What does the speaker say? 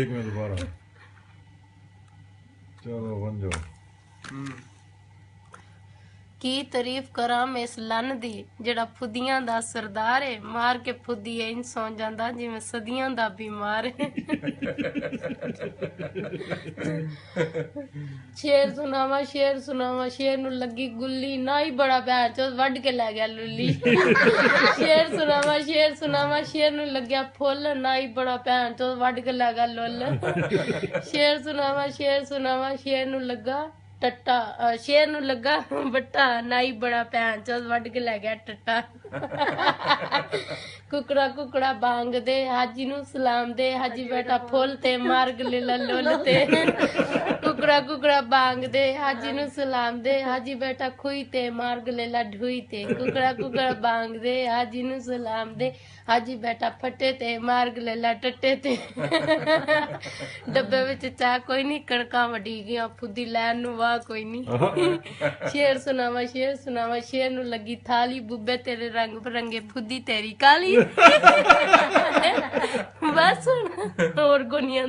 एक में दोबारा चलो बन जाओ ਕੀ ਤਾਰੀਫ ਕਰਾਂ ਮੈਂ ਇਸ ਲੰਨ ਦੀ? ਜਿਹੜਾ ਫੁੱਦੀਆਂ ਦਾ ਸਰਦਾਰ ਏ, ਮਾਰ ਕੇ ਫੁੱਦੀ ਐਂ ਸੌ ਜਾਂਦਾ ਜਿਵੇਂ ਸਦੀਆਂ ਦਾ ਬਿਮਾਰ ਏ। ਸ਼ੇਰ ਸੁਣਾਵਾ ਸ਼ੇਰ ਸੁਣਾਵਾ, ਸ਼ੇਰ ਨੂੰ ਲੱਗੀ ਗੁੱਲੀ, ਨਾ ਹੀ ਬੜਾ ਭੈਣ ਚ ਵੱਢ ਕੇ ਲੈ ਗਿਆ ਲੁੱਲੀ। ਸ਼ੇਰ ਸੁਣਾਵਾ ਸ਼ੇਰ ਸੁਣਾਵਾ, ਸ਼ੇਰ ਨੂੰ ਲੱਗਿਆ ਫੁੱਲ, ਨਾ ਹੀ ਬੜਾ ਭੈਣ ਚੋ ਵੱਢ ਕੇ ਲੈ ਗਿਆ ਲੁੱਲ। ਸ਼ੇਰ ਸੁਣਾਵਾ ਸ਼ੇਰ ਸੁਣਾਵਾ, ਸ਼ੇਰ ਨੂੰ ਲੱਗਾ ਟੱਟਾ ਸ਼ੇਰ ਨੂੰ ਲੱਗਾ, ਬੱਟਾ, ਨਾਈ ਬੜਾ ਭੈਣ ਚੋ ਵੱਢ ਕੇ ਲੈ ਗਿਆ ਟੱਟਾ। ਕੁਕੜਾ ਕੁਕੜਾ ਬਾਂਗ ਦੇ ਹਾਜੀ ਨੂੰ ਸਲਾਮ ਦੇ ਹਾਜੀ ਬੇਟਾ ਫੁੱਲ ਤੇ, ਮਾਰਗ ਲੈ ਲਾ ਤੇ। ਕੁਕੜਾ ਕੁਕੜਾ ਬਾਂਗ ਦੇ ਹਾਜੀ ਨੂੰ ਸਲਾਮ ਦੇ ਹਾਜੀ ਬੇਟਾ ਖੂਈ ਤੇ, ਮਾਰਗ ਲੈ ਲਾ ਢੂਈ ਤੇ। ਕੁਕੜਾ ਕੁਕੜਾ ਬਾਂਗ ਦੇ ਹਾਜੀ ਨੂੰ ਸਲਾਮ ਦੇ ਹਾਜੀ ਬੇਟਾ ਫੱਟੇ ਤੇ, ਮਾਰਗ ਲੈ ਲਾ ਟੱਟੇ ਤੇ। ਡੱਬੇ ਵਿੱਚ ਚਾਹ ਕੋਈ ਨਹੀਂ ਕਣਕਾਂ ਵਡੀ ਗਈਆਂ ਫੁੱਦੀ ਲੈਣ ਨੂੰ ਵਾਹ ਕੋਈ ਨਹੀਂ ਸ਼ੇਰ ਸੁਣਾਵਾ ਸ਼ੇਰ ਸੁਣਾਵਾ, ਸ਼ੇਰ ਨੂੰ ਲੱਗੀ ਥਾਲੀ, ਬੁੱਬੇ ਤੇਰੇ ਰੰਗ ਬਰੰਗੇ, ਫੁੱਦੀ ਤੇਰੀ ਕਾਲੀ। ਬਸ ਹੁਣ, ਹੋਰ ਗੋਨੀਆਂ